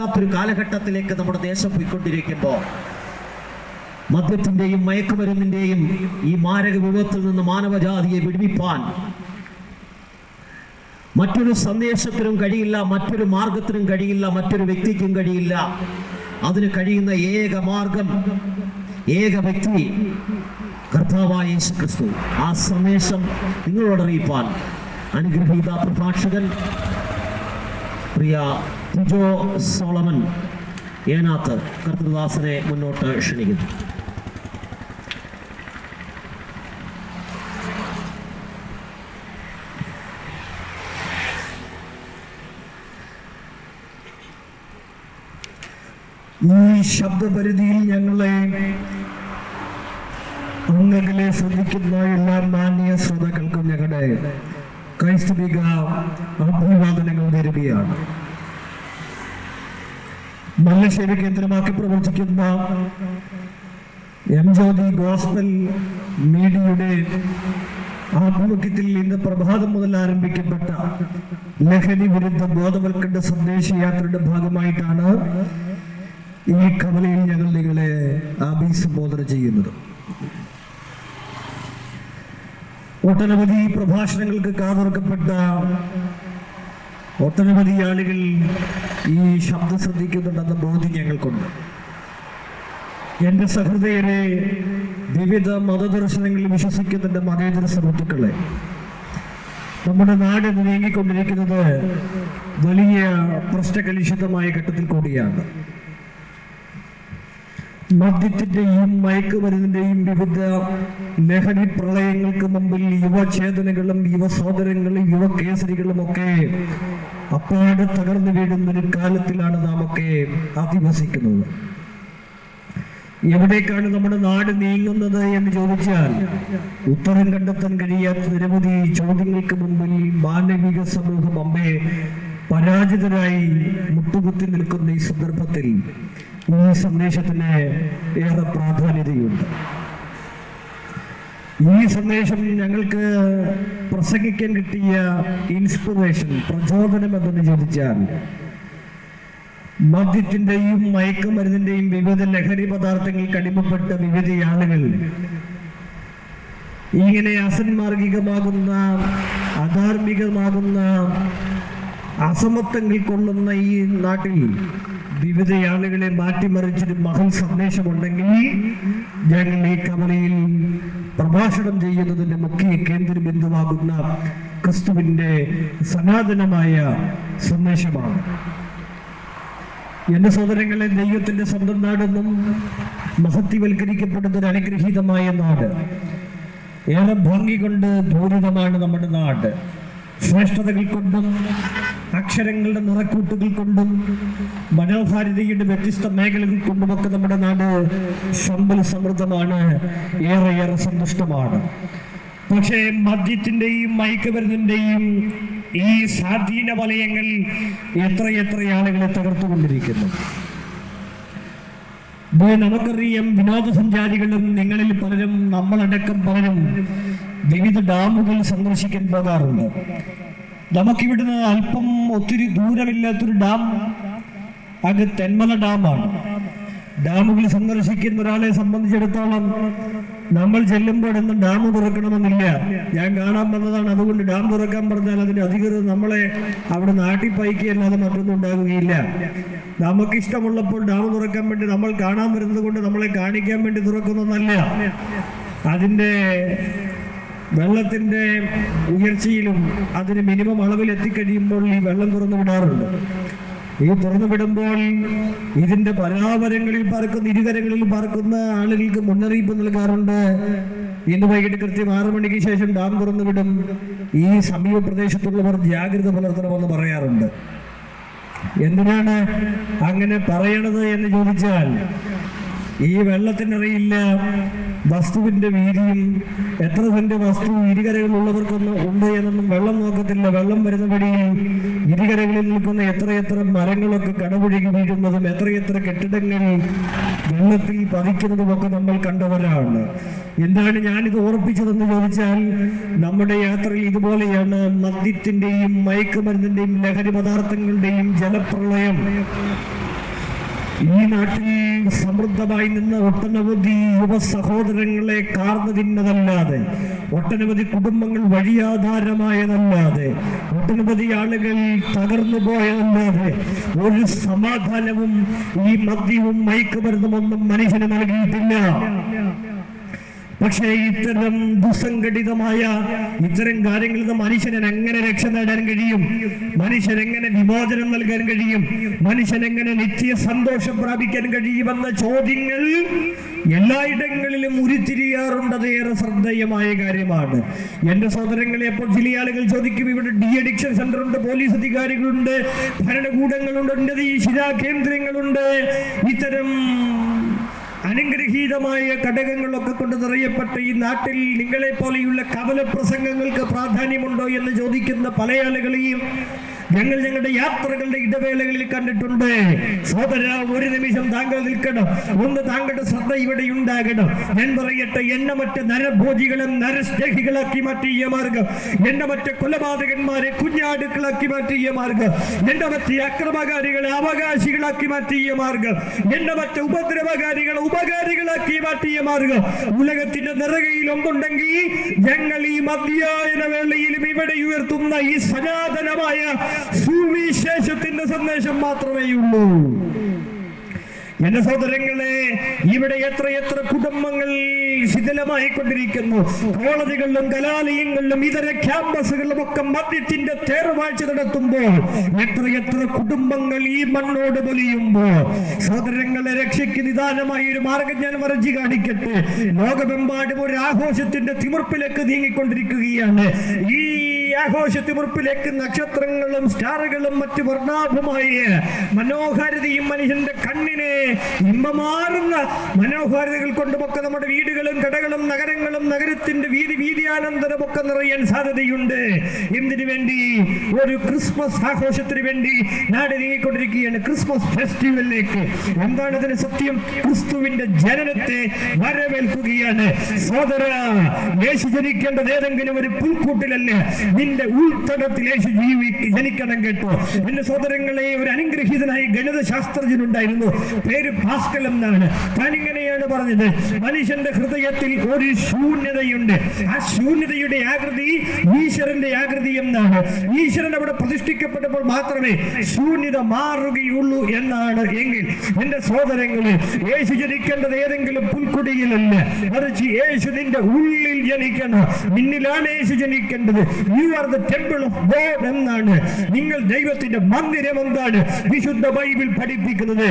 ഒരു കാലഘട്ടത്തിലേക്ക് നമ്മുടെ ദേശം പോയിക്കൊണ്ടിരിക്കുമ്പോൾ മദ്യത്തിന്റെയും മയക്കുമരുന്നിന്റെയും ഈ മാരക വിഭവത്തിൽ നിന്ന് മാനവജാതിയെ വിടുവിപ്പാൻ മറ്റൊരു സന്ദേശത്തിനും കഴിയില്ല മറ്റൊരു മാർഗത്തിനും കഴിയില്ല മറ്റൊരു വ്യക്തിക്കും കഴിയില്ല. അതിന് കഴിയുന്ന ഏക മാർഗം ഏക വ്യക്തി കർത്താവായ ക്രിസ്തു ആ സന്ദേശം നിങ്ങളോട് അറിയിപ്പാൻ. അനുഗ്രഹീത പ്രഭാഷകൻ പ്രിയ ടിജോ സോളമൻ ഏനാത്ത് കർത്തൃദാസനെ മുന്നോട്ട് ക്ഷണിക്കുന്നു. ഈ ശബ്ദപരിധിയിൽ ഞങ്ങളെ അങ്ങകളെ ശ്രദ്ധിക്കുന്ന എല്ലാ മാന്യ ശ്രോതാക്കൾക്കും ഞങ്ങളുടെ ക്രൈസ്തവിക അഭിവാദനങ്ങൾ നേരുകയാണ്. മല്ലശ്ശേരി കേന്ദ്രമാക്കി പ്രവർത്തിക്കുന്ന എം ജ്യോതി ഗോസ്ബൽ മീഡിയയുടെ ആഭിമുഖ്യത്തിൽ ഇന്ന് പ്രഭാതം മുതൽ ആരംഭിക്കപ്പെട്ട ലഹരി വിരുദ്ധ ബോധവൽക്കരണ സന്ദേശയാത്രയുടെ ഭാഗമായിട്ടാണ് ഈ കവലയിൽ ഞങ്ങൾ നിങ്ങളെ അഭിസംബോധന ചെയ്യുന്നത്. ഒട്ടനവധി പ്രഭാഷണങ്ങൾക്ക് കാതോർക്കപ്പെട്ട ഒട്ടനവധി ആളുകൾ ഈ ശബ്ദം ശ്രദ്ധിക്കുന്നുണ്ടെന്ന ബോധ്യം ഞങ്ങൾക്കുണ്ട്. എന്റെ സഹൃദയരെ വിവിധ മതദർശനങ്ങളിൽ വിശ്വസിക്കുന്നുണ്ട് മതേതര സുഹൃത്തുക്കളെ നമ്മുടെ നാട് നീങ്ങിക്കൊണ്ടിരിക്കുന്നത് വലിയ പ്രശ്നകലുഷിതമായ ഘട്ടത്തിൽ കൂടിയാണ്. മദ്യത്തിന്റെയും മയക്കുമരുന്നിന്റെയും വിവിധ ലഹരി പ്രളയങ്ങൾക്ക് മുമ്പിൽ യുവചേതനകളും യുവസോദരങ്ങളും യുവകേസരികളും ഒക്കെ അപ്പാടെ തകർന്നു വീഴുന്ന ഒരു കാലത്തിലാണ് നാം ഒക്കെ അധിവസിക്കുന്നത്. എവിടേക്കാണ് നമ്മുടെ നാട് നീങ്ങുന്നത് എന്ന് ചോദിച്ചാൽ ഉത്തരം കണ്ടെത്താൻ കഴിയാത്ത നിരവധി ചോദ്യങ്ങൾക്ക് മുമ്പിൽ മാനവിക സമൂഹം അമ്മയെ പരാജിതരായി മുട്ടുകുത്തി നിൽക്കുന്ന ഈ സന്ദർഭത്തിൽ ഈ സന്ദേശത്തിന് ഏറെ പ്രാധാന്യതയുണ്ട്. ഈ സന്ദേശം ഞങ്ങൾക്ക് പ്രസംഗിക്കാൻ കിട്ടിയ ഇൻസ്പിറേഷൻ പ്രചോദനം എന്തെന്ന് ചോദിച്ചാൽ മദ്യത്തിന്റെയും മയക്കുമരുന്നിന്റെയും വിവിധ ലഹരി പദാർത്ഥങ്ങൾക്ക് അടിമപ്പെട്ട വിവിധ ആളുകൾ ഇങ്ങനെ അസന്മാർഗികമാകുന്ന അധാർമികമാകുന്ന അസമത്വങ്ങൾ കൊള്ളുന്ന ഈ നാട്ടിൽ വിവിധ ആളുകളെ മാറ്റിമറിച്ചൊരു മഹൽ സന്ദേശമുണ്ടെങ്കിൽ ഞങ്ങൾ ഈ കവലയിൽ പ്രഭാഷണം ചെയ്യുന്നതിന്റെ മുഖ്യ കേന്ദ്ര ബിന്ദുവാകുന്ന ക്രിസ്തുവിന്റെ സനാതനമായ സന്ദേശമാണ്. എന്റെ സഹോദരങ്ങളെ ദൈവത്തിന്റെ സ്വന്തം നാടെന്നും മഹത്വവൽക്കരിക്കപ്പെടുന്ന ഒരു അനുഗ്രഹീതമായ നാട്. ഏറെ ഭംഗി കൊണ്ട് പൂരിതമാണ് നമ്മുടെ നാട്. ശ്രേഷ്ഠതകൾ കൊണ്ടും അക്ഷരങ്ങളുടെ നിറക്കൂട്ടുകൾ കൊണ്ടും മനോഹാരിതയുടെ വ്യത്യസ്ത മേഖലകൾ കൊണ്ടുമൊക്കെ നമ്മുടെ നാട് സമ്പൽ സമൃദ്ധമാണ് ഏറെയേറെ ഏറെ സന്തുഷ്ടമാണ്. പക്ഷേ മദ്യത്തിന്റെയും മയക്കുമരുന്നിന്റെയും ഈ സ്വാധീന വലയങ്ങൾ എത്രയെത്ര ആളുകളെ തകർത്തുകൊണ്ടിരിക്കുന്നു. നമുക്കറിയാം വിനോദസഞ്ചാരികളും നിങ്ങളിൽ പലരും നമ്മളടക്കം പലരും വിവിധ ഡാമുകൾ സന്ദർശിക്കാൻ പോകാറുണ്ട്. നമുക്കിവിടുന്ന് അല്പം ഒത്തിരി ദൂരമില്ലാത്തൊരു ഡാം. അത് തെന്മല ഡാമാണ്. ഡാമുകൾ സന്ദർശിക്കുന്ന ഒരാളെ സംബന്ധിച്ചിടത്തോളം നമ്മൾ ചെല്ലുമ്പോഴൊന്നും ഡാം തുറക്കണമെന്നില്ല. ഞാൻ കാണാൻ വന്നതാണ്. അതുകൊണ്ട് ഡാം തുറക്കാൻ പറഞ്ഞാൽ അതിന് അധികൃതർ നമ്മളെ അവിടെ നാട്ടിൽ പൈക്കുകയല്ലാതെ മറ്റൊന്നും ഉണ്ടാകുകയില്ല. നമുക്കിഷ്ടമുള്ളപ്പോൾ ഡാം തുറക്കാൻ വേണ്ടി നമ്മൾ കാണാൻ വരുന്നത് കൊണ്ട് നമ്മളെ കാണിക്കാൻ വേണ്ടി തുറക്കുന്നതല്ല. അതിന്റെ വെള്ളത്തിന്റെ ഉയർച്ചയിലും അതിന് മിനിമം അളവിൽ എത്തിക്കഴിയുമ്പോൾ ഈ വെള്ളം തുറന്നു വിടാറുണ്ട്. ഈ തുറന്നു വിടുമ്പോൾ ഇതിന്റെ പരാവരങ്ങളിൽ പറക്കുന്ന ഇരുകരങ്ങളിൽ പറക്കുന്ന ആളുകൾക്ക് മുന്നറിയിപ്പ് നൽകാറുണ്ട്. ഇന്ന് വൈകിട്ട് കൃത്യം ആറു മണിക്ക് ശേഷം ഡാം തുറന്നു വിടും. ഈ സമീപ പ്രദേശത്തുള്ളവർ ജാഗ്രത പുലർത്തണമെന്ന് പറയാറുണ്ട്. എന്തിനാണ് അങ്ങനെ പറയണത് എന്ന് ചോദിച്ചാൽ ഈ വെള്ളത്തിനറിയില്ല വസ്തുവിന്റെ വീതിയും എത്ര സെന്റ് വസ്തു ഇരുകരകളുള്ളവർക്കൊന്നും ഉണ്ട് എന്നൊന്നും വെള്ളം നോക്കത്തില്ല. വെള്ളം വരുന്ന വഴിയിൽ ഇരുകരകളിൽ നിൽക്കുന്ന എത്രയെത്ര മരങ്ങളൊക്കെ കടപുഴകി വീഴുന്നതും എത്രയെത്ര കെട്ടിടങ്ങൾ വെള്ളത്തിൽ പതിക്കുന്നതുമൊക്കെ നമ്മൾ കണ്ടവരാണ്. എന്താണ് ഞാനിത് ഓർപ്പിച്ചതെന്ന് ചോദിച്ചാൽ നമ്മുടെ യാത്രയിൽ ഇതുപോലെയാണ് മദ്യത്തിന്റെയും മയക്കുമരുന്നിന്റെയും ലഹരി പദാർത്ഥങ്ങളുടെയും ജലപ്രളയം. ഈ നാട്ടിൽ സമൃദ്ധമായി നിന്ന ഒട്ടനവധി യുവ സഹോദരങ്ങളെ കാർന്നു തിന്നതല്ലാതെ ഒട്ടനവധി കുടുംബങ്ങൾ വഴിയാധാരമായതല്ലാതെ ഒട്ടനവധി ആളുകൾ തകർന്നു പോയതല്ലാതെ ഒരു സമാധാനവും ഈ മദ്യവും മയക്കുമരുന്നും ഒന്നും മനുഷ്യന് നൽകിയിട്ടില്ല. പക്ഷേ ഇത്തരം ദുസംഘടിതമായ ഇത്തരം കാര്യങ്ങളിൽ നിന്ന് മനുഷ്യന് എങ്ങനെ രക്ഷ നേടാൻ കഴിയും? മനുഷ്യൻ എങ്ങനെ വിമോചനം നൽകാൻ കഴിയും? മനുഷ്യൻ എങ്ങനെ നിത്യ സന്തോഷം പ്രാപിക്കാൻ കഴിയുമെന്ന ചോദ്യങ്ങൾ എല്ലായിടങ്ങളിലും ഉരുത്തിരിയാറുണ്ടത് ഏറെ ശ്രദ്ധേയമായ കാര്യമാണ്. എന്റെ സഹോദരങ്ങളെ അപ്പോൾ ചില ആളുകൾ ചോദിക്കും ഇവിടെ ഡി അഡിക്ഷൻ സെന്റർ ഉണ്ട് പോലീസ് അധികാരികളുണ്ട് ഭരണകൂടങ്ങളുണ്ട് ഉന്നത ശിരാ കേന്ദ്രങ്ങളുണ്ട് ഇത്തരം അനുഗ്രഹീതമായ ഘടകങ്ങളൊക്കെ കൊണ്ട് നിറയപ്പെട്ട ഈ നാട്ടിൽ നിങ്ങളെ പോലെയുള്ള കവല പ്രസംഗങ്ങൾക്ക് പ്രാധാന്യമുണ്ടോ എന്ന് ചോദിക്കുന്ന പല ആളുകളെയും ഞങ്ങൾ ഞങ്ങളുടെ യാത്രകളുടെ ഇടവേളകളിൽ കണ്ടിട്ടുണ്ട്. സോദര ഒരു നിമിഷം താങ്കൾ നിൽക്കണം. ഒന്ന് താങ്കളുടെ ശ്രദ്ധ ഇവിടെ ഉണ്ടാകണം. ഞാൻ പറയട്ടെ എണ്ണമറ്റ നരഭോജികളെ നരസ്നേഹികളാക്കി മാറ്റിയ മാർഗം. എണ്ണമറ്റ കൊലപാതകന്മാരെ കുഞ്ഞാടുക്കളാക്കി മാറ്റിയ മാർഗം. എണ്ണമറ്റ അക്രമകാരികളെ അവകാശികളാക്കി മാറ്റിയ മാർഗം. എണ്ണമറ്റ ഉപദ്രവകാരികളെ ഉപകാരികളാക്കി മാറ്റിയ മാർഗം. ഉലകത്തിന്റെ നിറകയിൽ ഒന്നുണ്ടെങ്കിൽ ഞങ്ങൾ ഈ മധ്യായന വേളയിലും ഇവിടെ ഉയർത്തുന്ന ഈ സനാതനമായ സുവിശേഷത്തിന്റെ സന്ദേശം മാത്രമേ ഉള്ളൂ. എന്റെ സഹോദരങ്ങളെ ഇവിടെ എത്ര എത്ര കുടുംബങ്ങൾ ശിഥിലമായി കൊണ്ടിരിക്കുന്നു കോളേജുകളിലും കലാലയങ്ങളിലും ഇതര ക്യാമ്പസുകളിലും ഒക്കെ മദ്യത്തിന്റെ തേർവാഴ്ച നടത്തുമ്പോൾ എത്ര കുടുംബങ്ങൾ ഈ മണ്ണോട് പൊലിയുമ്പോൾ. സഹോദരങ്ങളെ രക്ഷയ്ക്ക് നിദാനമായ ഒരു മാർഗം ഞാൻ വരച്ചു കാണിക്കട്ടെ. ലോകമെമ്പാടും ഒരു ആഘോഷത്തിന്റെ തിമിർപ്പിലേക്ക് നീങ്ങിക്കൊണ്ടിരിക്കുകയാണ്. ഈ ആഘോഷത്തിമുറിപ്പിലേക്ക് നക്ഷത്രങ്ങളും സ്റ്റാറുകളും മറ്റു വർണാഭമായി മനോഹാരിതയും മനുഷ്യന്റെ കണ്ണിനെ ഇമ്പമാറുന്ന മനോഹാരിതകൾ കൊണ്ടുമൊക്കെ നമ്മുടെ വീടുകളും കടകളും നഗരങ്ങളും നഗരത്തിന്റെ വീതി വീതിയാനന്തരമൊക്കെ നിറയാൻ സാധ്യതയുണ്ട്. എന്തിനു വേണ്ടി? ഒരു ക്രിസ്മസ് ആഘോഷത്തിന് വേണ്ടി നാട് നീങ്ങിക്കൊണ്ടിരിക്കുകയാണ് ക്രിസ്മസ് ഫെസ്റ്റിവലിലേക്ക്. എന്താണ് ഇതിന് സത്യം? ക്രിസ്തുവിന്റെ ജനനത്തെ വരവേൽക്കുകയാണ്. സോദര യേശു ജനിക്കേണ്ടത് ഏതെങ്കിലും ഒരു പുൽക്കൂട്ടിലല്ല? നിന്റെ ഉൾത്തടത്തിൽ യേശു ജീവി ജനിക്കണം കേട്ടോ. എന്റെ സഹോദരങ്ങളെ ഒരു അനുഗ്രഹീതനായി ഗണിത ശാസ്ത്രജ്ഞനുണ്ടായിരുന്നു പേര് ഭാസ്കൽ എന്നാണ്. താൻ ഇങ്ങനെയാണ് പറഞ്ഞത്. മനുഷ്യന്റെ ഹൃദയത്തിൽ ഒരു ശൂന്യതയുണ്ട്. ആ ശൂന്യതയുടെ ആകൃതി ഈശ്വരന്റെ ആകൃതി എന്നാണ്. ഈശ്വരൻ അവിടെ പ്രതിഷ്ഠിക്കപ്പെട്ടപ്പോൾ മാത്രമേ ശൂന്യത മാറുകയുള്ളൂ എന്നാണ് എങ്കിൽ എന്റെ സഹോദരങ്ങളെ യേശു ജനിക്കേണ്ടത് ഏതെങ്കിലും പുൽക്കുടിയിലല്ല. മറിച്ച് യേശു നിന്റെ ഉള്ളിൽ ജനിക്കണം. നിന്നിലാണ് Yeshu ജനിക്കേണ്ടത്. You are the temple of God എന്നാണ്. നിങ്ങൾ ദൈവത്തിന്റെ മന്ദിരം എന്താണ്? വിശുദ്ധ ബൈബിൾ പഠിപ്പിക്കുന്നത്.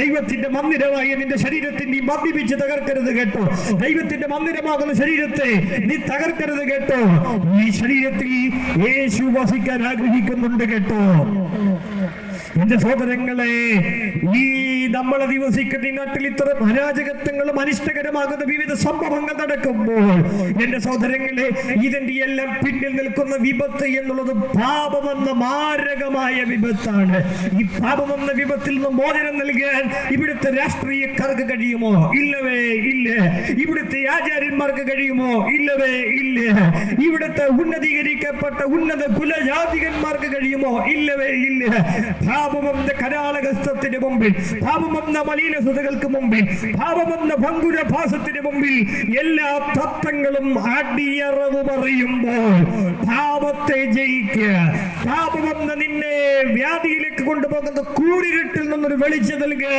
ദൈവത്തിന്റെ മന്ദിരമായ നിന്റെ ശരീരത്തെ നീ മദ്യപിച്ച് തകർക്കരുത് കേട്ടോ. ദൈവത്തിന്റെ മന്ദിരമാകുന്ന ശരീരത്തെ നീ തകർക്കരുത് കേട്ടോ. ഈ ശരീരത്തിൽ യേശു വസിക്കാൻ ആഗ്രഹിക്കുന്നുണ്ട് കേട്ടോ. എന്റെ സഹോദരങ്ങളെ ഈ നമ്മൾ അധിവസിക്കുന്ന ഈ നാട്ടിൽ ഇത്തരം അരാജകത്വങ്ങളും അനിഷ്ടകരമാകുന്ന വിവിധ സംഭവങ്ങൾ നടക്കുമ്പോൾ എന്റെ സഹോദരങ്ങളെ ഇതിന്റെ എല്ലാം പിന്നിൽ നിൽക്കുന്ന വിപത്ത് എന്നുള്ളത് പാപമെന്ന മാരകമായ വിപത്താണ്. ഈ പാപമെന്ന വിപത്തിൽ നിന്ന് മോചനം നൽകാൻ ഇവിടുത്തെ രാഷ്ട്രീയക്കാർക്ക് കഴിയുമോ? ഇല്ലവേ ഇല്ല. ഇവിടുത്തെ ആചാര്യന്മാർക്ക് കഴിയുമോ? ഇല്ലവേ ഇല്ല. ഇവിടുത്തെ ഉന്നതീകരിക്കപ്പെട്ട ഉന്നത കുലജാതികന്മാർക്ക് കഴിയുമോ? ഇല്ലവേ ഇല്ല. പാപമെന്ന കരാളകസ്തത്തിന് മുമ്പിൽ പാപമെന്ന മലീനസതകൾക്ക് മുമ്പിൽ പാപമെന്ന ഭംഗുരഭാസത്തിന് മുമ്പിൽ എല്ലാ തത്വങ്ങളും അടിയറവ് പറയുമ്പോൾ പാപത്തെ ജയിക്കുക. പാപമെന്ന നിന്നെ വ്യാധിയിലേക്ക് കൊണ്ടുപോകുന്ന കൂടിരുട്ടിൽ നിന്നൊരു വെളിച്ചം നൽകുക.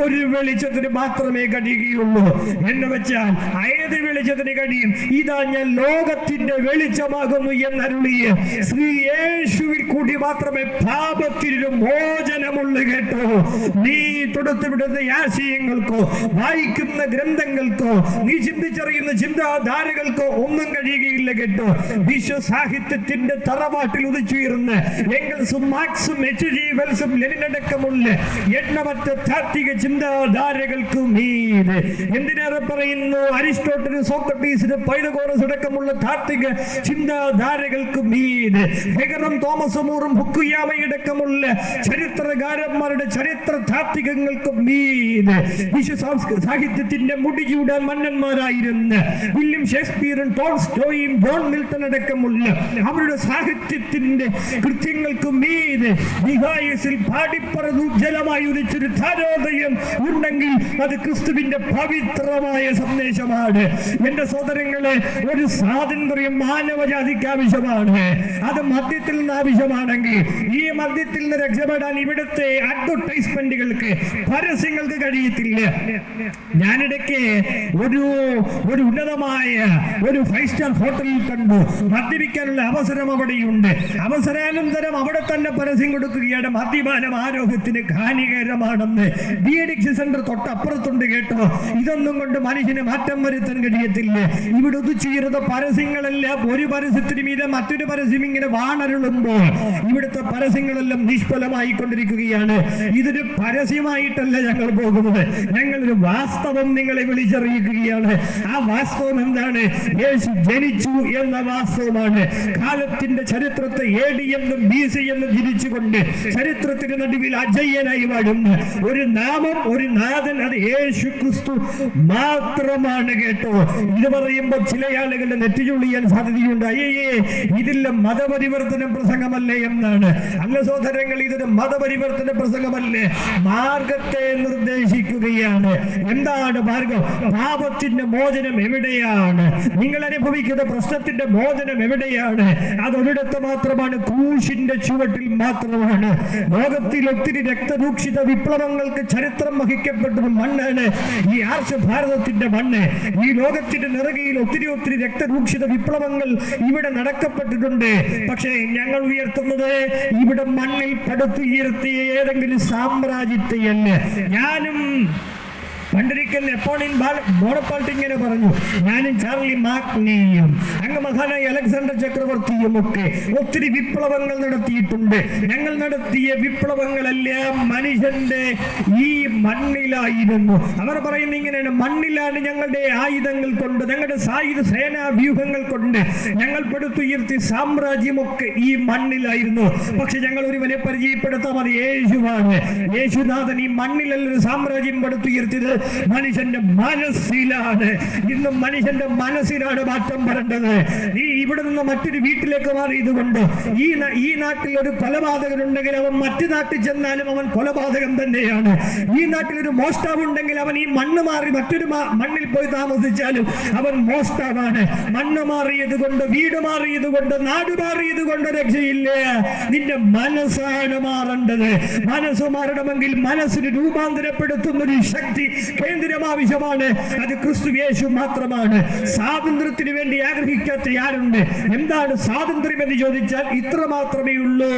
ഒരു വെളിച്ചത്തിന് മാത്രമേ കഴിയുകയുള്ളൂ. എന്ന് വെച്ചാൽ ഏത് വെളിച്ചത്തിന് കഴിയും? ഇതാ ഞാൻ ലോകത്തിന്റെ വെളിച്ചമാകുന്നു എന്നരുളിയ ശ്രീ യേശുവിൽ കൂടി മാത്രമേ പാപത്തിനും മോചനമുള്ളു കേട്ടോ. നീ തൊടുത്തുവിടുന്ന ആശയങ്ങൾക്കോ വായിക്കുന്ന ഗ്രന്ഥങ്ങൾക്കോ നീ ചിന്തിച്ചറിയുന്ന ചിന്താധാരകൾക്കോ ഒന്നും കഴിയുകയില്ല കേട്ടോ. വിശ്വ സാഹിത്യത്തിന്റെ തറവാട്ടിൽ ഉദിച്ചുയർന്ന് എങ്കിൽസും മാർക്സും എച്ച് ജി വെൽസും ലെനിനടക്കമുള്ള എണ്ണമറ്റ താത്വിക ചിന്താധാരകൾക്ക് മീതെ. എന്തിനേറെ പറയുന്നു? അരിസ്റ്റോട്ടലും സോക്രട്ടീസിന് പൈതകോറസ് അടക്കമുള്ള താത്വിക ചിന്താധാരകൾക്ക് മീതെ. ഹെഗറും തോമസ് മൂറും ഹുക്കുയാമയടക്കമുള്ള ചരിത്രകാരന്മാരുടെ ചരിത്ര താത്വികങ്ങൾക്ക് മീത് വിശ്വ സാഹിത്യത്തിന്റെ മുടിചൂടാൻ മന്നന്മാരായിരുന്ന വില്യം ഷേക്സ്പിയറും ടോൾസ്റ്റോയും ജോൺ മിൽട്ടൺ അടക്കമുള്ള അവരുടെ സാഹിത്യത്തിന്റെ കൃത്യങ്ങൾക്ക് മീത് നിഹായസിൽ പാടിപ്പറന്നു ജലമായി ഉദിച്ചൊരു താരോദയം ഉണ്ടെങ്കിൽ അത് ക്രിസ്തുവിന്റെ പവിത്രമായ സന്ദേശമാണ്. എന്റെ സഹോദരങ്ങളെ ഒരു സ്വാതന്ത്ര്യം മാനവജാതിക്ക് ആവശ്യമാണ്. അത് മദ്യത്തിൽ നിന്ന് ആവശ്യമാണെങ്കിൽ ഈ മദ്യത്തിൽ നിന്ന് രക്ഷപ്പെടാൻ ഇവിടുത്തെ അഡ്വർടൈസ്മെന്റുകൾക്ക് പരസ്യങ്ങൾക്ക് കഴിയത്തില്ല. ഞാനിടയ്ക്ക് ഒരു ഒരു ഉന്നതമായ ഒരു ഫൈവ് സ്റ്റാർ ഹോട്ടലിൽ കണ്ടു. മദ്യപിക്കാനുള്ള അവസരം അവിടെയുണ്ട്. അവസരാനന്തരം അവിടെ തന്നെ പരസ്യം കൊടുക്കുകയാണ്. മദ്യപാനം ആരോഗ്യത്തിന് ഹാനികരമാണെന്ന് ഡി അഡിക്ഷൻ സെന്റർ തൊട്ടപ്പുറത്തുണ്ട് കേട്ടോ. ഇതൊന്നും കൊണ്ട് മനുഷ്യന് മാറ്റം വരുത്താൻ കഴിയത്തില്ല. ഇവിടെ ഒതുച്ചീരുന്ന പരസ്യങ്ങളെല്ലാം ഒരു പരസ്യത്തിന് മീതെ മറ്റൊരു പരസ്യം ഇങ്ങനെ വാണരുളുമ്പോൾ ഇവിടുത്തെ പരസ്യങ്ങളെല്ലാം നിഷ്ഫലമായി കൊണ്ടിരിക്കുകയാണ് ഇതൊരു പരസ്യമായിട്ടല്ല ഞങ്ങൾ പോകുന്നത്. ഞങ്ങളൊരു വാസ്തവം നിങ്ങളെ വിളിച്ചറിയിക്കുകയാണ്. ആ വാസ്തവം എന്താണ്? യേശു ജനിച്ചു എന്ന വാസ്തവമാണ്. കാലത്തിന്റെ ചരിത്രത്തെ എ ഡി എന്നും ബി സി എന്നും തിരിച്ചുകൊണ്ട് ചരിത്രത്തിന് നടുവിൽ അജയ്യനായി വാഴുന്ന ഒരു നാമം ഒരു നാഥൻ അത് യേശു ക്രിസ്തു മാത്രമാണ് കേട്ടോ. ഇത് പറയുമ്പോൾ ചില ആളുകളുടെ നെറ്റിചുള്ളിയാൻ സാധ്യതയുണ്ട്. അയ്യേ ഇതില്ല മതപരിവർത്തന പ്രസംഗമല്ലേ എന്നാണ്. അല്ല സഹോദരങ്ങൾ ഇതൊരു മതപരിവർത്തന പ്രസംഗമല്ലേ? മാർഗത്തെ നിർദ്ദേശിക്കുകയാണ്. എന്താണ് മാർഗം? പാപത്തിന്റെ മോചനം എവിടെയാണ്? നിങ്ങൾ അനുഭവിക്കുന്ന പ്രശ്നത്തിന്റെ മോചനം എവിടെയാണ്? അതൊരിടത്ത് മാത്രമാണ് ക്രൂശിന്റെ ചുവട്ടിൽ മാത്രമാണ്. ലോകത്തിൽ ഒത്തിരി രക്തരൂക്ഷിത വിപ്ലവങ്ങൾക്ക് ചരിത്രം വഹിക്കപ്പെട്ടൊരു മണ്ണാണ് ഈ ആർഷ ഭാരതത്തിന്റെ മണ്ണ്. ഈ ലോകത്തിന്റെ നിറകയിൽ ഒത്തിരി ഒത്തിരി രക്തരൂക്ഷിത വിപ്ലവങ്ങൾ ഇവിടെ നടക്കപ്പെട്ടിട്ടുണ്ട്. പക്ഷേ ഞങ്ങൾ ഉയർത്തുന്നത് ഇവിടെ മണ്ണിൽ പടുത്തുയർത്തിയ ഏതെങ്കിലും സാമ്രാജ്യത്തെയല്ല ഞാനും പണ്ടിരിക്കൽ നെപ്പോളിയൻ ഇങ്ങനെ പറഞ്ഞു ഞാനും ചാർലി മാക്നിയും അങ്ങ് മഹാനായ അലക്സാണ്ടർ ചക്രവർത്തിയും ഒക്കെ ഒത്തിരി വിപ്ലവങ്ങൾ നടത്തിയിട്ടുണ്ട്. ഞങ്ങൾ നടത്തിയ വിപ്ലവങ്ങളെല്ലാം മനുഷ്യന്റെ ഈ മണ്ണിലായിരുന്നു. അവർ പറയുന്ന ഇങ്ങനെയാണ് മണ്ണിലാണ് ഞങ്ങളുടെ ആയുധങ്ങൾ കൊണ്ട് ഞങ്ങളുടെ സായുധ സേനാ വ്യൂഹങ്ങൾ കൊണ്ട് ഞങ്ങൾ പെടുത്തുയർത്തി സാമ്രാജ്യമൊക്കെ ഈ മണ്ണിലായിരുന്നു. പക്ഷെ ഞങ്ങൾ ഒരുവനെ പരിചയപ്പെടുത്താം അത് യേശുവാണ്. യേശുനാഥൻ ഈ മണ്ണിലല്ല ഒരു സാമ്രാജ്യം പടുത്തുയർത്തിയത്. മനുഷ്യന്റെ മനസ്സിലാണ്. ഇന്ന് മനുഷ്യന്റെ മനസ്സിലാണ് മാറ്റം വരേണ്ടത്. ഈ ഇവിടെ നിന്ന് മറ്റൊരു വീട്ടിലേക്ക് മാറിയതുകൊണ്ട് ഈ ഈ നാട്ടിൽ ഒരു കൊലപാതകൻ ഉണ്ടെങ്കിൽ അവൻ മറ്റു നാട്ടിൽ ചെന്നാലും അവൻ കൊലപാതകം തന്നെയാണ്. ഈ നാട്ടിൽ ഒരു മോഷ്ടാവ് ഉണ്ടെങ്കിൽ അവൻ ഈ മണ്ണ് മാറി മറ്റൊരു മണ്ണിൽ പോയി താമസിച്ചാലും അവൻ മോഷ്ടാവാണ്. മണ്ണ് മാറിയത് കൊണ്ട് വീട് മാറിയത് കൊണ്ട് നാട് മാറിയത് കൊണ്ട് രക്ഷയില്ല. നിന്റെ മനസ്സാണ് മാറേണ്ടത്. മനസ്സ് മാറണമെങ്കിൽ മനസ്സിന് രൂപാന്തരപ്പെടുത്തുന്ന ഒരു ശക്തി കേന്ദ്രം ആവശ്യമാണ് അത് ക്രിസ്തു യേശു മാത്രമാണ്. സ്വാതന്ത്ര്യത്തിന് വേണ്ടി ആഗ്രഹിക്കാത്ത ആരുണ്ട്? എന്താണ് സ്വാതന്ത്ര്യം എന്ന് ചോദിച്ചാൽ ഇത്ര മാത്രമേ ഉള്ളൂ.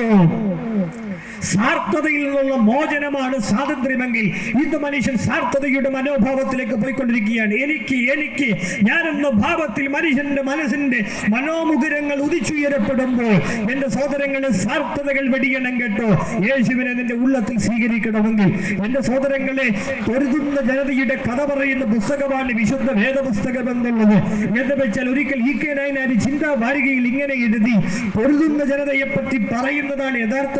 സ്വാർത്ഥതയിൽ നിന്നുള്ള മോചനമാണ് സ്വാതന്ത്ര്യമെങ്കിൽ ഇന്ന് മനുഷ്യൻ സാർത്ഥതയുടെ മനോഭാവത്തിലേക്ക് പോയിക്കൊണ്ടിരിക്കുകയാണ്. എനിക്ക് എനിക്ക് ഞാനെന്ന ഭാവത്തിൽ മനുഷ്യന്റെ മനസ്സിന്റെ മനോമുകുരങ്ങൾ ഉദിച്ചുയരപ്പെടുമ്പോൾ എന്റെ സഹോദരങ്ങളെ സാർത്ഥതകൾ വെടിയണം കേട്ടോ. യേശുവിനെ നിന്റെ ഉള്ളത്തിൽ സ്വീകരിക്കണമെങ്കിൽ എന്റെ സഹോദരങ്ങളെ പൊരുതുന്ന ജനതയുടെ കഥ പറയുന്ന പുസ്തകമാണ് വിശുദ്ധ വേദപുസ്തകം എന്നുള്ളത്. എന്ന് വെച്ചാൽ ഒരിക്കൽ ഈ കെ നായനാര് ചിന്താ വാരികയിൽ ഇങ്ങനെ എഴുതി പൊരുതുന്ന ജനതയെ പറ്റി പറയുന്നതാണ് യഥാർത്ഥ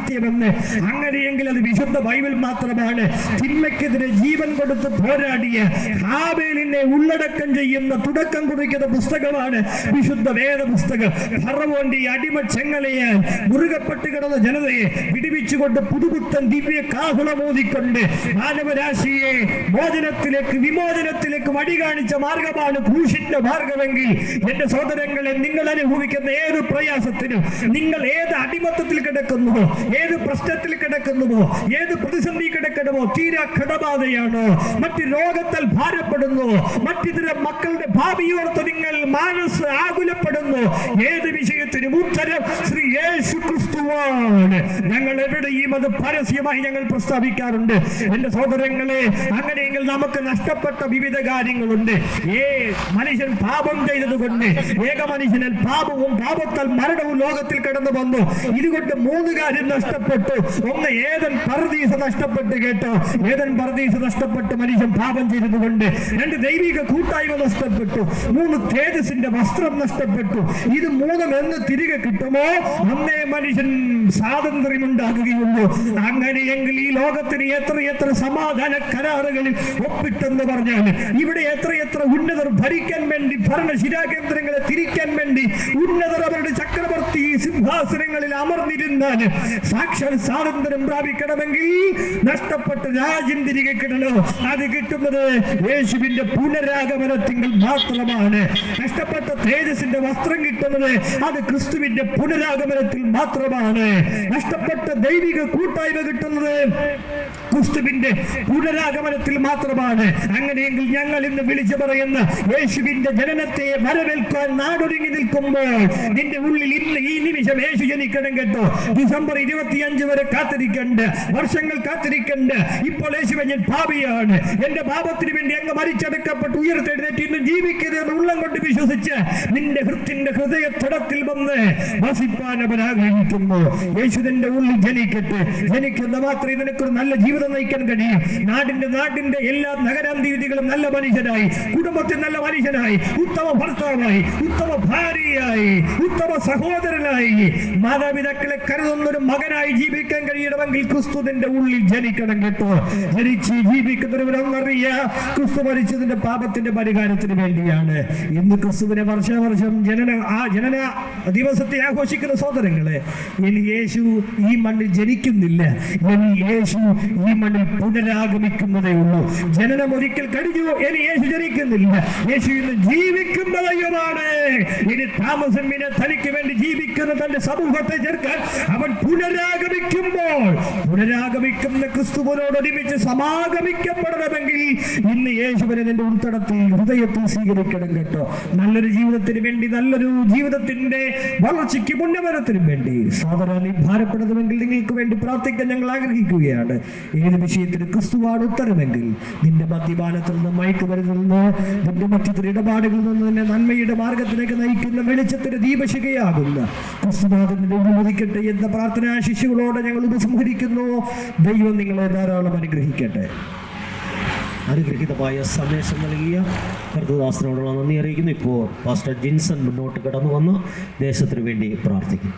സാഹിത്യമെന്ന് അങ്ങനെയെങ്കിൽ അത് വിശുദ്ധ ബൈബിൾ മാത്രമാണ്. തിന്മയ്ക്കെതിരെ ജീവൻ കൊടുത്ത് പോരാടിയ ഹാബേലിനെ ഉള്ളടക്കം ചെയ്യുന്ന തുടക്കം കുറിക്കുന്ന പുസ്തകമാണ് വിശുദ്ധ വേദ പുസ്തകം അടിമ ചെങ്ങലയെ മുറുകപ്പെട്ട് കിടന്ന ജനതയെ വിടിവിച്ചുകൊണ്ട് പുതുപുത്തൻ ദിവ്യ കാഹുളമോദിക്കൊണ്ട് മാനവരാശിയെ മോചനത്തിലേക്ക് വിമോചനത്തിലേക്ക് വഴി കാണിച്ച മാർഗമാണ് ക്രൂശിന്റെ മാർഗമെങ്കിൽ എന്റെ സഹോദരങ്ങളെ നിങ്ങൾ അനുഭവിക്കുന്ന ഏത് പ്രയാസത്തിനും നിങ്ങൾ ഏത് അടിമത്തത്തിൽ കിടക്കുന്നുവോ ഏത് പ്രശ്നത്തിൽ കിടക്കുന്നുവോ ഏത് പ്രതിസന്ധി കിടക്കണമോ തീരാ കടബാധയാണ്. മറ്റ് രോഗത്താൽ ഭാരപ്പെടുന്നു. മറ്റിതര മക്കളുടെ ഭാവിയോർത്ത് നിങ്ങൾ മനസ്സ് ആകുലപ്പെടുന്നു. ഏത് വിഷയത്തിനും ഉത്തരം ശ്രീ യേശു ക്രിസ്തുവാണ്. ഞങ്ങൾ എവിടെയും അത് പരസ്യമായി ഞങ്ങൾ പ്രസ്താവിക്കാറുണ്ട്. എന്റെ സഹോദരങ്ങളെ അങ്ങനെയെങ്കിൽ നമുക്ക് നഷ്ടപ്പെട്ട വിവിധ കാര്യങ്ങളുണ്ട്. ഏ മനുഷ്യൻ പാപം ചെയ്തതുകൊണ്ട് ഏക മനുഷ്യനിൽ പാപവും പാപത്താൽ മരണവും ലോകത്തിൽ കടന്നു വന്നു. ഇതുകൊണ്ട് മൂന്ന് കാര്യം നഷ്ടപ്പെട്ടു ഒന്ന് ഏതൻ പർദീസ നഷ്ടപ്പെട്ട് കേട്ടോ. ഏതൻ പർദീസ നഷ്ടപ്പെട്ട് മനുഷ്യൻ പാപം ചെയ്തതുകൊണ്ട് രണ്ട് ദൈവിക കൂട്ടായ്മ നഷ്ടപ്പെട്ടു. മൂന്ന് തേജസിന്റെ വസ്ത്രം നഷ്ടപ്പെട്ടു. ഇത് മൂന്നും എന്ന് തിരികെ കിട്ടുമോ? അന്നേ മനുഷ്യൻ സ്വാതന്ത്ര്യം ഉണ്ടാകുകയുള്ളൂ അങ്ങനെയെങ്കിൽ ഈ ലോകത്തിന് എത്ര എത്ര സമാധാന കരാറുകളിൽ ഒപ്പിട്ടെന്ന് പറഞ്ഞാൽ ഇവിടെ എത്ര എത്ര ഉന്നതർ ഭരിക്കാൻ വേണ്ടി ഭരണശിരാകേന്ദ്രങ്ങളെ തിരിക്കാൻ വേണ്ടി ഉന്നതർ അവരുടെ ചക്രവർത്തി സിംഹാസനങ്ങളിൽ അമർന്നിരുന്നാൽ സാക്ഷാൽ സ്വാതന്ത്ര്യം പ്രാപിക്കണമെങ്കിൽ നഷ്ടപ്പെട്ട രാജ്യം തിരികെ കിട്ടണോ? അത് കിട്ടുന്നത് യേശുവിന്റെ പുനരാഗമനത്തിങ്കിൽ മാത്രമാണ്. നഷ്ടപ്പെട്ട തേജസിന്റെ വസ്ത്രം കിട്ടുന്നത് അത് ക്രിസ്തുവിന്റെ പുനരാഗമനത്തിൽ മാത്രമാണ്. നഷ്ടപ്പെട്ട ദൈവിക കൂട്ടായ്മ കിട്ടുന്നത് ക്രിസ്തുവിന്റെ പുനരാഗമനത്തിൽ മാത്രമാണ്. അങ്ങനെയെങ്കിൽ ഞങ്ങൾ ഇന്ന് വിളിച്ചു പറയുന്ന യേശുവിന്റെ ജനനത്തെ വരവേൽക്കാൻ നാടൊരുങ്ങി നിൽക്കുമ്പോൾ നിന്റെ ഉള്ളിൽ ഇന്ന് ഈ നിമിഷം യേശു ജനിക്കണം കേട്ടോ. ഡിസംബർ ഇരുപത്തിയഞ്ച് വരെ കാത്തിരിക്കണ്ട്. വർഷങ്ങൾ കാത്തിരിക്കണ്ട്. ഇപ്പോൾ യേശുവൻ ഞാൻ ഭാവിയാണ് എന്റെ പാപത്തിന് വേണ്ടി അങ്ങ് മരിച്ചെടുക്കപ്പെട്ട്. ഉയർത്തെഴുന്നേറ്റ് ഇന്ന് ജീവിക്കരുത് ഉള്ളം കൊണ്ട് വിശ്വസിച്ച് നിന്റെ ഹൃത്തിന്റെ ഹൃദയത്തടത്തിൽ വന്ന് വസിപ്പാൻ അവൻ ആഗ്രഹിക്കുന്നു. യേശു നിന്റെ ഉള്ളിൽ ജനിക്കട്ടെ. ജനിക്കുന്ന മാത്രമേ നിനക്കൊരു നല്ല ജീവിതം നയിക്കാൻ കഴിയും. നാടിന്റെ നാടിന്റെ എല്ലാ നഗരാന്തീതികളും നല്ല മനുഷ്യനായി കുടുംബത്തിൽ നല്ല മനുഷ്യനായി ഉത്തമ ഭർത്താവായി. ഉത്തമ ഭാര്യയായി. ഉത്തമ സഹോദരനായി. മാതാപിതാക്കളെ കരുതുന്ന ഒരു മകനായി ജീവിക്കാൻ കഴിയണമെങ്കിൽ ക്രിസ്തുവിന്റെ ഉള്ളിൽ ജനിക്കണം കേട്ടോ. ജനിച്ച് ജീവിക്കുന്നവരൊന്നറിയ ക്രിസ്തു മരിച്ചതിന്റെ പാപത്തിന്റെ പരിഹാരത്തിന് വേണ്ടിയാണ്. ഇന്ന് ക്രിസ്തുവിനെ വർഷാവർഷം ജനന ആ ജനന ദിവസത്തെ ആഘോഷിക്കുന്ന സഹോദരങ്ങളെ ഇനി യേശു ഈ മണ്ണിൽ ജനിക്കുന്നില്ല. ഇനി യേശു ഈ മണ്ണിൽ പുനരാഗമിക്കുന്നതേ ഉള്ളൂ. ജനനം ഒരിക്കൽ കഴിഞ്ഞു ഇനി യേശു ജനിക്കുന്നില്ല. യേശു ഇന്ന് ജീവിക്കുന്ന ദൈവമാണ്. ഇനി താമസം തനിക്ക് വേണ്ടി ജീവിക്കുന്ന തന്റെ സമൂഹത്തെ ചേർക്കാൻ അവൻ പുനരാഗമിക്കുമ്പോൾ പുനരാഗമിക്കുന്ന ക്രിസ്തുവിനോടൊരുമിച്ച് സമാഗമിക്കപ്പെടണമെങ്കിൽ ഇന്ന് യേശുവിനെ നിന്റെ ഉൾത്തടത്തിൽ ഹൃദയത്തിൽ സ്വീകരിക്കണം കേട്ടോ. നല്ലൊരു ജീവിതത്തിന് വേണ്ടി നല്ലൊരു ജീവിതത്തിന്റെ വളർച്ചയ്ക്ക് മുന്നേറ്റത്തിനും വേണ്ടി. സാധാരണ ഭാരപ്പെടുന്നുവെങ്കിൽ നിങ്ങൾക്ക് വേണ്ടി പ്രാർത്ഥിക്കാൻ ഞങ്ങൾ ആഗ്രഹിക്കുകയാണ്. ഏത് വിഷയത്തിന് ക്രിസ്തുവാണ് ഉത്തരമെങ്കിൽ നിന്റെ മദ്യപാനത്തിൽ നിന്ന് മയക്കുമരുന്നിൽ നിന്ന് നിന്റെ മറ്റു ഇടപാടുകളിൽ നിന്ന് നിന്നെ നന്മയുടെ മാർഗത്തിലേക്ക് നയിക്കുന്ന വെളിച്ചത്തിന്റെ ദീപശികയാകുന്ന ക്രിസ്തുനാഥൻ ഉദിക്കട്ടെ എന്ന പ്രാർത്ഥനാ ശിശുക്കളോടെ ഞങ്ങൾ ഉപസംഹരിക്കുന്നു. ദൈവം നിങ്ങളെ ധാരാളം അനുഗ്രഹിക്കട്ടെ. അനുഗ്രഹീതമായ സന്ദേശം നൽകിയ കർത്തദാസനോടുള്ള നന്ദി അറിയിക്കുന്നു. ഇപ്പോൾ പാസ്റ്റർ ജിൻസൺ മുന്നോട്ട് കടന്നു വന്ന് ദേശത്തിന് വേണ്ടി പ്രാർത്ഥിക്കും.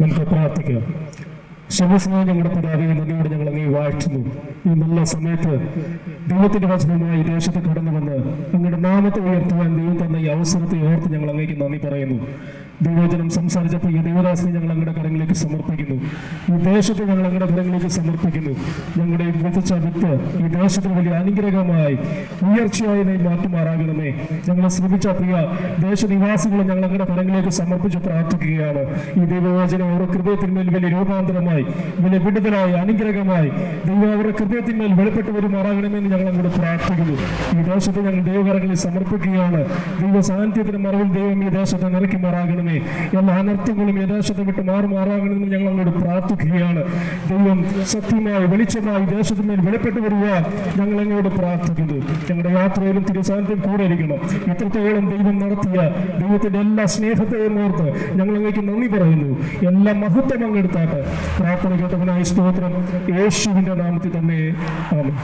നമുക്ക് പ്രാർത്ഥിക്കാം. ശമസ്നായ ഞങ്ങളുടെ പിതാവെ നന്ദിയോട് ഞങ്ങൾ അങ്ങേ വാഴ്ത്തുന്നു. ഈ നല്ല സമയത്ത് ദൈവത്തിന്റെ വചനമായി ദേശത്ത് കടന്നു വന്ന് അങ്ങയുടെ നാമത്തെ ഉയർത്തുവാൻ ദൈവം തന്ന ഈ അവസരത്തെ ഓർത്ത് ഞങ്ങൾ അങ്ങേക്ക് നന്ദി പറയുന്നു. ദൈവജനം സംസാരിച്ചപ്പോൾ ഈ ദൈവദാസിനെ ഞങ്ങൾ അങ്ങയുടെ കരങ്ങളിലേക്ക് സമർപ്പിക്കുന്നു. ഈ ദേശത്തെ ഞങ്ങൾ അങ്ങയുടെ കരങ്ങളിലേക്ക് സമർപ്പിക്കുന്നു. ഞങ്ങളുടെ ഈ വിതച്ച വിത്ത് ഈ ദേശത്തിന് വലിയ അനുഗ്രഹമായി ഉയർച്ചയായി നീ മാറ്റുമാറാകണമേ. ഞങ്ങളെ ശ്രമിച്ച പ്രിയ ദേശനിവാസികളെ ഞങ്ങൾ അങ്ങയുടെ കരങ്ങളിലേക്ക് സമർപ്പിച്ച് പ്രാർത്ഥിക്കുകയാണ്. ഈ ദൈവവചനം ഓരോ ഹൃദയത്തിന്മേൽ വലിയ രൂപാന്തരമായി വലിയ വിടുതലായി അനുഗ്രഹമായി ദൈവം അവരുടെ ഹൃദയത്തിന്മേൽ വെളിപ്പെട്ട് വരുമാറാകണമെന്ന് ഞങ്ങൾ അങ്ങോട്ട് പ്രാർത്ഥിക്കുന്നു. ഈ ദേശത്തെ ഞങ്ങൾ ദൈവകരങ്ങളിൽ സമർപ്പിക്കുകയാണ്. ദൈവ സാന്നിധ്യത്തിന് മറവിൽ ദൈവം ഈ ദേശത്തെ നിറയ്ക്കുമാറാകണമേ. എല്ലാ അനർത്ഥങ്ങളും യഥാശത്തെ വിട്ട് മാറുമാറാകണമെന്ന് ഞങ്ങൾ അങ്ങോട്ട് പ്രാർത്ഥിക്കുകയാണ്. ദൈവം സത്യമായി വെളിച്ചമായി ദേശത്തിന്മേൽ വെളിപ്പെട്ട് വരിക ഞങ്ങൾ അങ്ങോട്ട് പ്രാർത്ഥിക്കുന്നു. ഞങ്ങളുടെ യാത്രയിലും തിരുസാന്നിധ്യം കൂടെ ഇരിക്കണം. ഇത്രത്തോളം ദൈവം നടത്തിയ ദൈവത്തിന്റെ എല്ലാ സ്നേഹത്തെയും ഓർത്ത് ഞങ്ങൾ അങ്ങേക്ക് നന്ദി പറയുന്നു. എല്ലാ മഹത്വം അങ്ങെടുത്താട്ടെ പ്രാർത്ഥന കേട്ടവനായ സ്തോത്രം യേശുവിന്റെ നാമത്തിൽ തന്നെ. ആമേൻ.